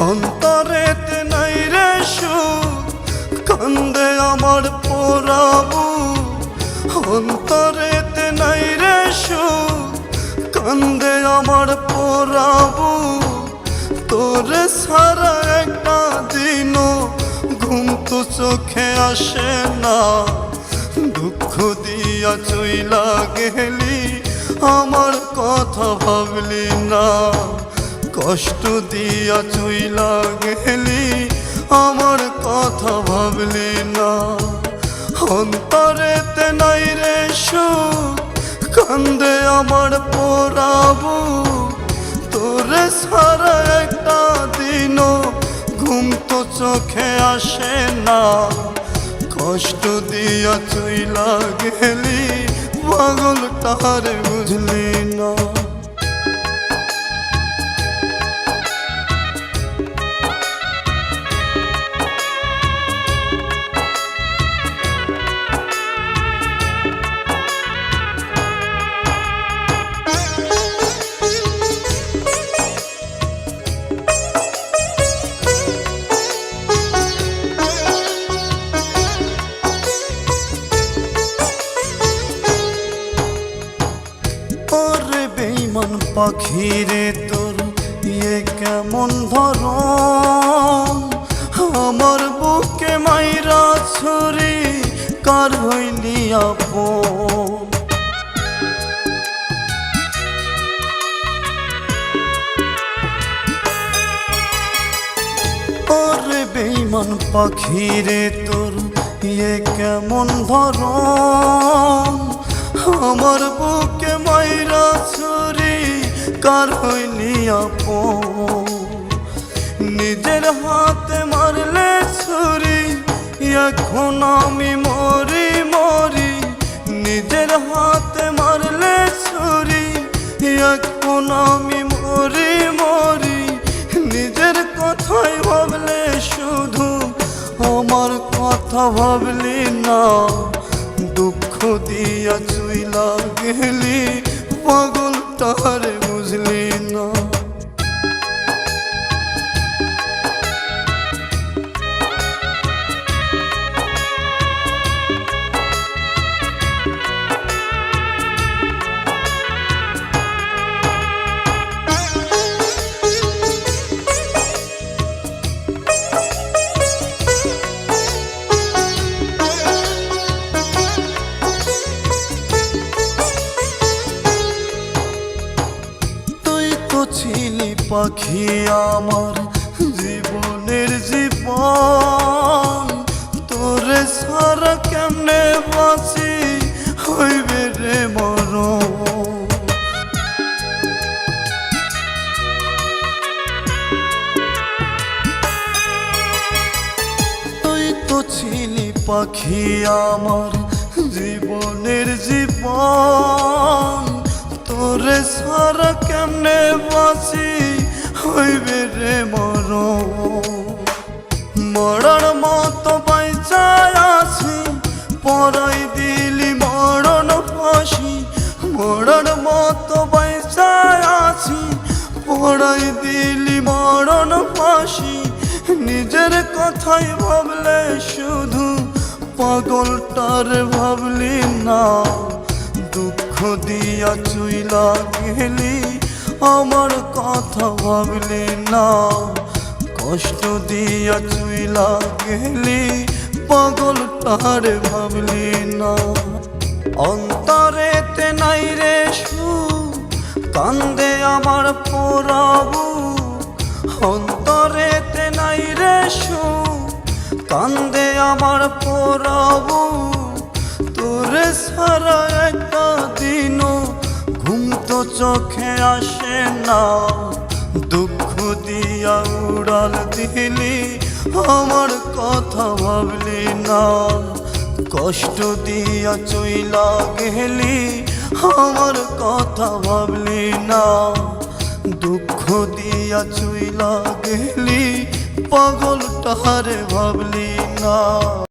অন্তরেতে নাই রে সুখ কান্দে আমার পোড়াবু। অন্তরেতে নাই রে সুখ কান্দে আমার পোড়াবু। তোরে সারা একটা দিনও ঘুম তো চোখে আসে না। দুঃখ দিয়া চইলা গেলি, আমার কথা ভাবলি না। কষ্ট দিয়া চইলা গেলি, আমার কথা ভাবলি না। অন্তরেতে নাই রে সুখ, কান্দে আমার পোড়াবু। তোরে সারা একটা দিন ঘুম তো চোখে আসে না। কষ্ট দিয়া চইলা গেলি পাগল তার বুঝলি না। বেইমান পাখি রে তোর? ইয়ে কেমন ধর আমার বুকে মাইরা ছুরি, কার হইলি আপন? বেইমান পাখি রে তোর ইয়ে কেমন ধর আমার বুকে মাইরা ছুরি কার হইলি আপন। নিজের হাতে মারলে ছুরি, এখন আমি মরি মরি। নিজের হাতে মারলে ছুরি, এখন আমি মরি মরি। নিজের কথাই ভাবলে শুধু, আমার কথা ভাবলি না। দুঃখ দিয়া চুইলা গেলি পাগল তারে বুঝলি পাখি আমার জীবনের জীবন। তোরে সারা কেমনে বাঁচি? হইবে রে মরণ। তুই তো ছিলি পাখি আমার জীবনের জীবন। তোরে সারা কেমনে বাঁচি? হইবে রে মর মরণ মতো বাইচায় আছি, পরাই দিলি মরণ ফাঁসি। মরণ মতো বাইচায় আছি পড়াই দিলি মরণ ফাঁসি। নিজের কথাই ভাবলে শুধু পাগলটার ভাবলি না। দুঃখ দিয়া চুইলা গেলি আমার কথা ভাবলি না। কষ্ট দিয়া চুইলা গেলি পাগলটার ভাবলি না। অন্তরেতে নাই রে সু কান্দে আমার পোড়াবু অন্তরেতে নাই রে সু কান্দে আমার পোড়াবু তোরে সারা একটা চোখে আসে না। দুঃখ দিয়া উড়াল দিলি, আমার কথা ভাবলি না। কষ্ট দিয়া চইলা গেলি, আমার কথা ভাবলি না। দুঃখ দিয়া চইলা গেলি, পাগল তাহারে ভাবলি না।